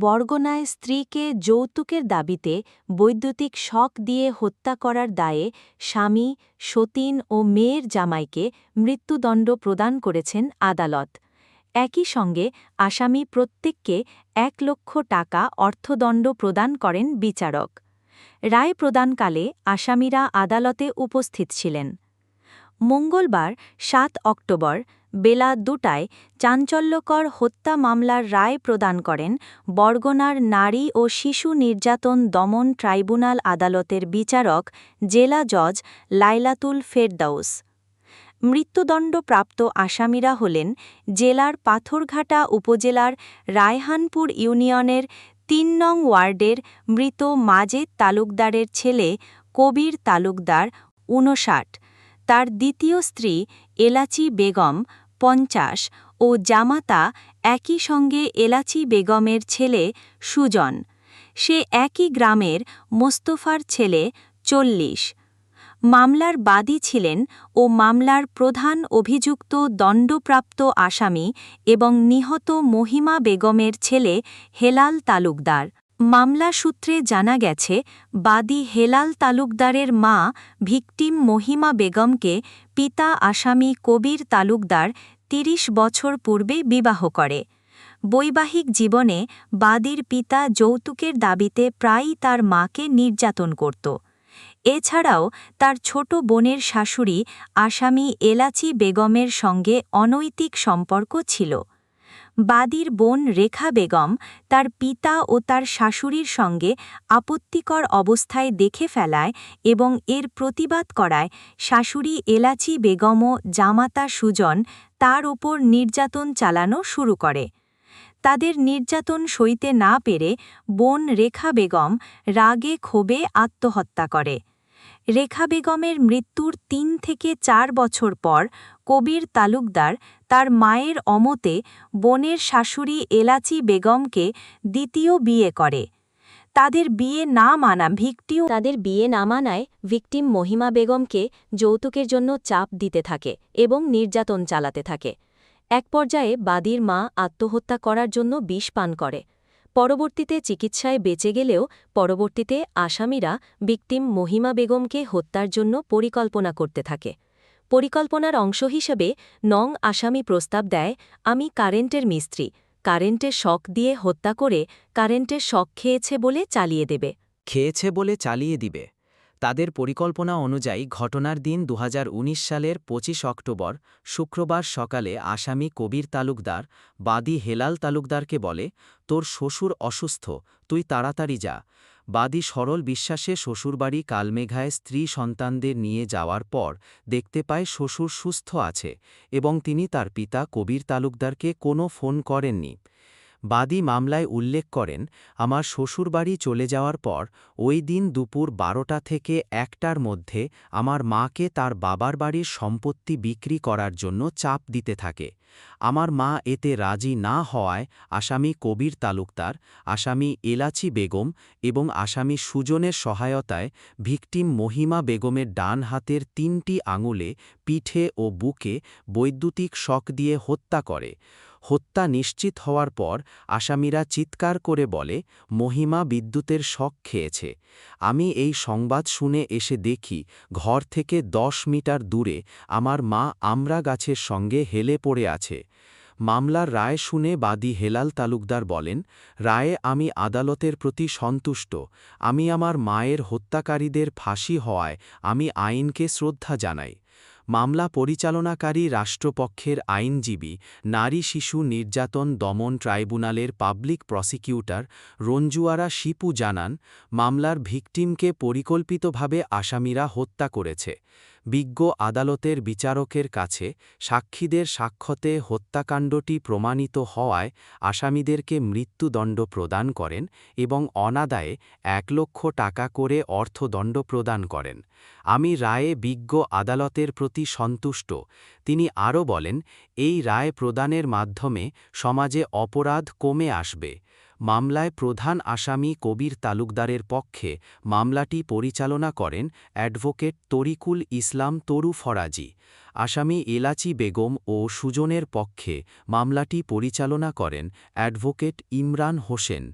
বরগনায় স্ত্রীকে যৌতুকের দাবিতে বৈদ্যুতিক শক দিয়ে হত্যা করার দায়ে স্বামী, সতীন ও মেয়ের জামাইকে মৃত্যুদণ্ড প্রদান করেছেন আদালত। একই সঙ্গে আসামি প্রত্যেককে এক লক্ষ টাকা অর্থদণ্ড প্রদান করেন বিচারক। রায় প্রদানকালে আসামিরা আদালতে উপস্থিত ছিলেন। মঙ্গলবার, সাত অক্টোবর বেলা দুটায় চাঞ্চল্যকর হত্যা মামলার রায় প্রদান করেন বরগনার নারী ও শিশু নির্যাতন দমন ট্রাইব্যুনাল আদালতের বিচারক, জেলা জজ লাইলাতুল ফেরদাউস মৃত্যুদণ্ডপ্রাপ্ত আসামিরা হলেন জেলার পাথরঘাটা উপজেলার রায়হানপুর ইউনিয়নের তিন নং ওয়ার্ডের মৃত মাজেদ তালুকদারের ছেলে কবির তালুকদার ঊনষাট। তার দ্বিতীয় স্ত্রী এলাচি বেগম পঞ্চাশ ও জামাতা একই সঙ্গে এলাচি বেগমের ছেলে সুজন। সে একই গ্রামের মোস্তফার ছেলে চল্লিশ। মামলার বাদী ছিলেন ও মামলার প্রধান অভিযুক্ত দণ্ডপ্রাপ্ত আসামি এবং নিহত মহিমা বেগমের ছেলে হেলাল তালুকদার। মামলা সূত্রে জানা গেছে, বাদী হেলাল তালুকদারের মা ভিকটিম মহিমা বেগমকে পিতা আসামি কবির তালুকদার ৩০ বছর পূর্বে বিবাহ করে। বৈবাহিক জীবনে বাদীর পিতা যৌতুকের দাবিতে প্রায়ই তার মাকে নির্যাতন করত। এছাড়াও তার ছোট বোনের শাশুড়ি আসামি এলাচি বেগমের সঙ্গে অনৈতিক সম্পর্ক ছিল। বাদীর বোন রেখা বেগম তার পিতা ও তার শাশুড়ির সঙ্গে আপত্তিকর অবস্থায় দেখে ফেলায় এবং এর প্রতিবাদ করায় শাশুড়ি এলাচি বেগমও জামাতা সুজন তার ওপর নির্যাতন চালানো শুরু করে। তাদের নির্যাতন সইতে না পেরে বোন রেখা বেগম রাগে ক্ষোভে আত্মহত্যা করে। রেখা বেগমের মৃত্যুর তিন থেকে চার বছর পর কবির তালুকদার তার মায়ের অমতে বোনের শাশুড়ি এলাচি বেগমকে দ্বিতীয় বিয়ে করে। তাদের বিয়ে না মানা ভিকটিও তাদের বিয়ে না মানায় ভিকটিম মহিমা বেগমকে যৌতুকের জন্য চাপ দিতে থাকে এবং নির্যাতন চালাতে থাকে। এক পর্যায়ে বাদীর মা আত্মহত্যা করার জন্য বিষ পান করে। পরবর্তীতে চিকিৎসায় বেঁচে গেলেও পরবর্তীতে আসামিরা বিক্টিম মহিমা বেগমকে হত্যার জন্য পরিকল্পনা করতে থাকে। পরিকল্পনার অংশ হিসেবে নং আসামি প্রস্তাব দেয়, আমি কারেন্টের মিস্ত্রি। কারেন্টের শক দিয়ে হত্যা করে কারেন্টের শক খেয়েছে বলে চালিয়ে দেবে। খেয়েছে বলে চালিয়ে দিবে। তাদের পরিকল্পনা অনুযায়ী ঘটনার দিন দুহাজার উনিশ সালের ২৫ অক্টোবর, শুক্রবার সকালে আসামি কবির তালুকদার, বাদী হেলাল তালুকদারকে বলে, তোর শ্বশুর অসুস্থ, তুই তাড়াতাড়ি যা। বাদী সরল বিশ্বাসে শ্বশুরবাড়ি কালমেঘায় স্ত্রী সন্তানদের নিয়ে যাওয়ার পর দেখতে পায় শ্বশুর সুস্থ আছে এবং তিনি তার পিতা কবির তালুকদারকে কোনো ফোন করেননি। বাদী মামলায় উল্লেখ করেন, আমার শ্বশুরবাড়ি চলে যাওয়ার পর, ওই দিন দুপুর বারোটা থেকে একটার মধ্যে আমার মাকে তার বাবার বাড়ির সম্পত্তি বিক্রি করার জন্য চাপ দিতে থাকে। আমার মা এতে রাজি না হওয়ায় আসামি কবির তালুকদার, আসামি এলাচি বেগম এবং আসামি সুজনের সহায়তায় ভিকটিম মহিমা বেগমের ডান হাতের তিনটি আঙুলে পিঠে ও বুকে বৈদ্যুতিক শক দিয়ে হত্যা করে। হত্যা নিশ্চিত হওয়ার পর আসামিরা চিৎকার করে বলে, মহিমা বিদ্যুতের শখ খেয়েছে। আমি এই সংবাদ শুনে এসে দেখি, ঘর থেকে দশ মিটার দূরে আমার মা আমরা গাছের সঙ্গে হেলে পড়ে আছে। মামলার রায় শুনে বাদী হেলাল তালুকদার বলেন, রায়ে আমি আদালতের প্রতি সন্তুষ্ট। আমি আমার মায়ের হত্যাকারীদের ফাঁসি হওয়ায় আমি আইনকে শ্রদ্ধা জানাই। মামলা পরিচালনাকারী রাষ্ট্রপক্ষের আইনজীবী, নারী শিশু নির্যাতন দমন ট্রাইব্যুনালের পাবলিক প্রসিকিউটর রঞ্জুয়ারা শিপু জানান, মামলার ভিকটিমকে পরিকল্পিতভাবে আসামিরা হত্যা করেছে। বিজ্ঞ আদালতের বিচারকের কাছে সাক্ষীদের সাক্ষ্যতে হত্যাকাণ্ডটি প্রমাণিত হওয়ায় আসামিদেরকে মৃত্যুদণ্ড প্রদান করেন এবং অনাদায়ে এক লক্ষ টাকা করে অর্থদণ্ড প্রদান করেন। আমি রায়ে বিজ্ঞ আদালতের প্রতি সন্তুষ্ট। তিনি আরও বলেন, এই রায় প্রদানের মাধ্যমে সমাজে অপরাধ কমে আসবে। মামলায় প্রধান আসামি কবির তালুকদারের পক্ষে মামলাটি পরিচালনা করেন অ্যাডভোকেট তরিকুল ইসলাম তরু ফরাজি। আসামি এলাচি বেগম ও সুজনের পক্ষে মামলাটি পরিচালনা করেন অ্যাডভোকেট ইমরান হোসেন।